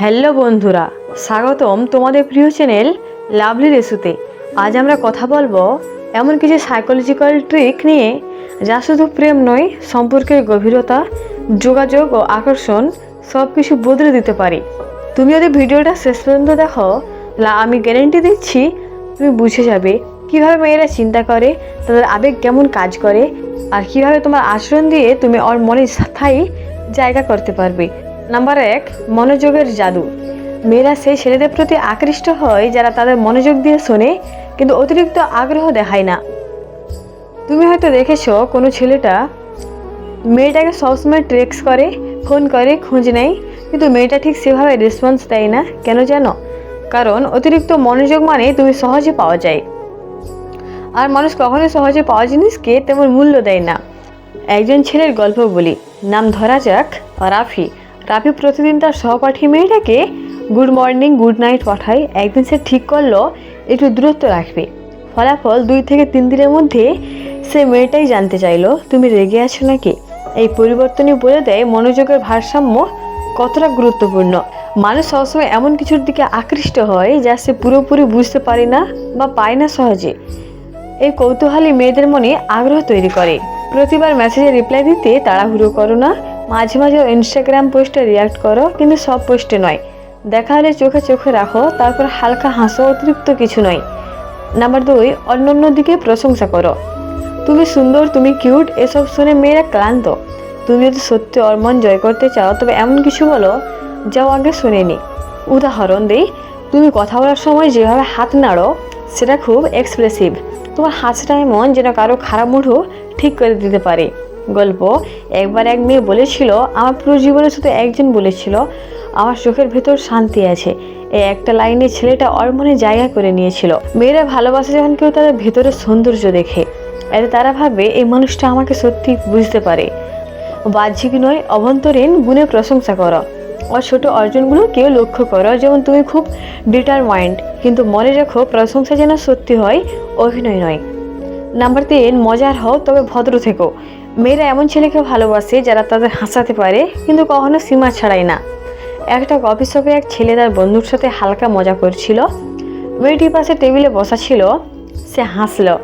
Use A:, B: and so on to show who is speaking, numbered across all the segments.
A: Hello বন্ধুরা, স্বাগতম তোমাদের প্রিয় চ্যানেল লাভলি রেসুতে। আজ আমরা কথা বলব এমন কিছু সাইকোলজিক্যাল ট্রিক নিয়ে, যা শুধু প্রেম নয়, সম্পর্কের গভীরতা, যোগাযোগ ও আকর্ষণ সব কিছু বদলে দিতে পারে। তুমি যদি ভিডিওটা শেষ পর্যন্ত দেখো তাহলে আমি গ্যারেন্টি দিচ্ছি তুমি বুঝে যাবে কীভাবে মেয়েরা চিন্তা করে, তাদের আবেগ কেমন কাজ করে, আর কীভাবে তোমার আচরণ দিয়ে তুমি ওর মনে স্থায়ী জায়গা করতে পারবে। নাম্বার এক, মনোযোগের জাদু। মেয়েরা সেই ছেলেদের প্রতি আকৃষ্ট হয় যারা তাদের মনোযোগ দিয়ে শোনে, কিন্তু অতিরিক্ত আগ্রহ দেখায় না। তুমি হয়তো দেখেছ কোনো ছেলেটা মেয়েটাকে সবসময় ট্রেক্স করে, ফোন করে, খোঁজ নেয়, কিন্তু মেয়েটা ঠিক সেভাবে রেসপন্স দেয় না। কেন জানো? কারণ অতিরিক্ত মনোযোগ মানে তুমি সহজে পাওয়া যায়। আর মানুষ কখনোই সহজে পাওয়া জিনিসকে তেমন মূল্য দেয় না। একজন ছেলের গল্প বলি। নাম ধরা যাক, রাফি। রাফি প্রতিদিন তার সহপাঠী মেয়েটাকে গুড মর্নিং গুড নাইট পাঠায়। একদিন সে ঠিক করল, একটু দূরত্ব রাখবে। ফলাফল দুই থেকে তিন দিনের মধ্যে সে মেয়েটাই জানতে চাইলো, তুমি রেগে আছো নাকি? এই পরিবর্তনই বলে দেয়, মনোযোগের ভারসাম্য কতটা গুরুত্বপূর্ণ। মানুষ সবসময় এমন কিছুর দিকে আকৃষ্ট হয়, যা সে পুরোপুরি বুঝতে পারে না বা পায় না সহজে। এই কৌতূহলী মেয়েদের মনে আগ্রহ তৈরি করে। প্রতিবার মেসেজে রিপ্লাই দিতে তাড়াহুড়ো করো না। মাঝে মাঝে ইনস্টাগ্রাম পোস্টে রিয়াক্ট করো, কিন্তু সব পোস্টে নয়। দেখা হলে চোখে চোখে রাখো, তারপর হালকা হাসো, অতিরিক্ত কিছু নয়। নাম্বার দুই অন্য অন্য দিকে প্রশংসা করো। তুমি সুন্দর, তুমি কিউট এসব শুনে মেয়েরা ক্লান্ত। তুমি যদি সত্যি ওর মন জয় করতে চাও, তবে এমন কিছু বলো যাও আগে শুনেনি উদাহরণ দিই, তুমি কথা বলার সময় যেভাবে হাত নাড়ো, সেটা খুব এক্সপ্রেসিভ তোমার হাসিটা এমন যেন কারও খারাপ মুঠো ঠিক করে দিতে পারে। গল্প। একবার এক মেয়ে বলেছিল, আমার পুরো জীবনে শুধু একজন বলেছিল, আমার চোখের ভেতর শান্তি আছে। এই একটা লাইনে ছেলেটা ওর মনে জায়গা করে নিয়েছিল। মেয়েরা ভালোবাসে যখন কেউ তাদের ভেতরে সৌন্দর্য দেখে। এতে তারা ভাবে, এই মানুষটা আমাকে সত্যি বুঝতে পারে। বাহ্যিক নয়, অভ্যন্তরীণ গুণে প্রশংসা করো। ও ছোট অর্জনগুলো কেউ লক্ষ্য করো, যেমন তুমি খুব ডিটারমাইন্ড কিন্তু মনে রেখো প্রশংসা যেন সত্যি হয়, অভিনয় নয়। নাম্বার তিন, মজার হও, তবে ভদ্র থেকো। মেয়েরা এমন ছেলেকে ভালোবাসে যারা তাদের হাসাতে পারে, কিন্তু কখনো সীমা ছাড়ায় না। একটা কফি শপে এক ছেলে তার বন্ধুর সাথে হালকা মজা করছিল। মেয়েটির পাশে টেবিলে বসা ছিল, সে হাসলো।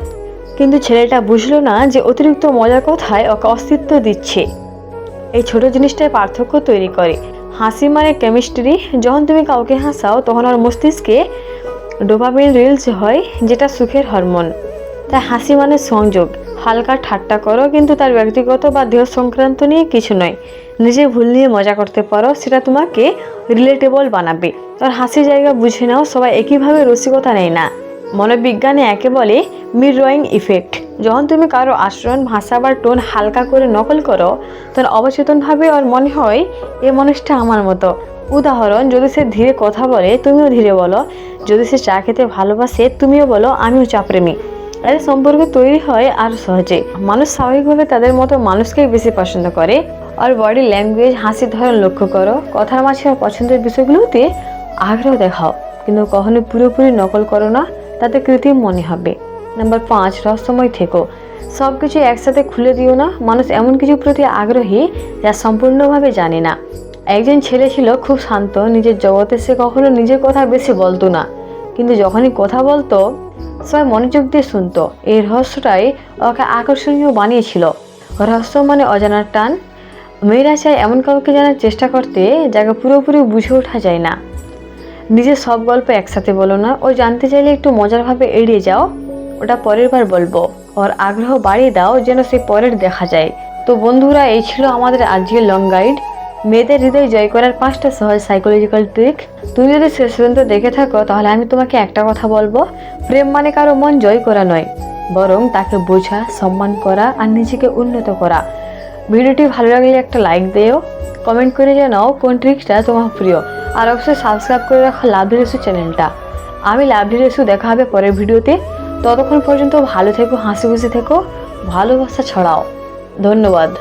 A: কিন্তু ছেলেটা বুঝলো না যে অতিরিক্ত মজার কথায় ওকে অস্তিত্ব দিচ্ছে। এই ছোট জিনিসটাই পার্থক্য তৈরি করে। হাসি মানে কেমিস্ট্রি যখন তুমি কাউকে হাসাও, তখন ওর মস্তিষ্কে ডোপামিন রিলস হয়, যেটা সুখের হরমোন তাই হাসি মানে সংযোগ। হালকা ঠাট্টা করো, কিন্তু তার ব্যক্তিগত বা দেহ সংক্রান্ত নিয়ে কিছু নয়। নিজে ভুল নিয়ে মজা করতে পারো, সেটা তোমাকে রিলেটেবল বানাবে। আর হাসি জায়গা বুঝে নাও, সবাই একইভাবে রসিকতা নেয় না। মনোবিজ্ঞানে একে বলে মিরোয়িং ইফেক্ট যখন তুমি কারও আচরণ, ভাষা বা টোন হালকা করে নকল করো, তখন অবচেতনভাবে ওর মনে হয়, এ মানুষটা আমার মতো। উদাহরণ, যদি সে ধীরে কথা বলে, তুমিও ধীরে বলো। যদি সে চা খেতে ভালোবাসে, তুমিও বলো, আমিও চা প্রেমী। এতে সম্পর্ক তৈরি হয় আর সহজে। মানুষ স্বাভাবিকভাবে তাদের মতো মানুষকেই বেশি পছন্দ করে। আর বডি ল্যাঙ্গুয়েজ হাসির ধরন লক্ষ্য করো। কথার মাঝে পছন্দের বিষয়গুলোতে আগ্রহ দেখাও। কিন্তু কখনো পুরোপুরি নকল করো না, তাতে কৃত্রিম মনে হবে। নাম্বার পাঁচ, রহস্যময় থেকো। সব কিছু একসাথে খুলে দিও না। মানুষ এমন কিছু প্রতি আগ্রহী যা সম্পূর্ণভাবে জানে না। একজন ছেলে ছিল খুব শান্ত, নিজের জগতে সে কখনো নিজের কথা বেশি বলতো না। কিন্তু যখনই কথা বলতো, সবাই মনোযোগ দিয়ে শুনতো। এই রহস্যটাই ওকে আকর্ষণীয় বানিয়েছিল। রহস্য মানে অজানার টান। মেয়েরা চায় এমন কাউকে জানার চেষ্টা করতে, যাকে পুরোপুরি বুঝে ওঠা যায় না। নিজের সব গল্প একসাথে বলো না, ও জানতে চাইলে একটু মজারভাবে এড়িয়ে যাও। ওটা পরের বার বলব। ওর আগ্রহ বাড়িয়ে দাও যেন সে পরের দেখা যায়। তো বন্ধুরা, এই ছিল আমাদের আজকের লং গাইড মেয়েদের হৃদয় জয় করার পাঁচটা সহজ সাইকোলজিক্যাল ট্রিক তুমি যদি শেষ পর্যন্ত দেখে থাকো, তাহলে আমি তোমাকে একটা কথা বলব, প্রেম মানে কারও মন জয় করা নয়, বরং তাকে বোঝা, সম্মান করা আর নিজেকে উন্নত করা। ভিডিওটি ভালো লাগলে একটা লাইক দিও কমেন্ট করে জানাও কোন ট্রিক্সটা তোমার প্রিয়, আর অবশ্যই সাবস্ক্রাইব করে রাখো লাভলি রেসু চ্যানেলটা। আমি লাভলি রেসু দেখা হবে পরের ভিডিওতে, ততক্ষণ পর্যন্ত ভালো থেকো, হাসি খুশি থেকো, ভালোবাসা ছড়াও। ধন্যবাদ।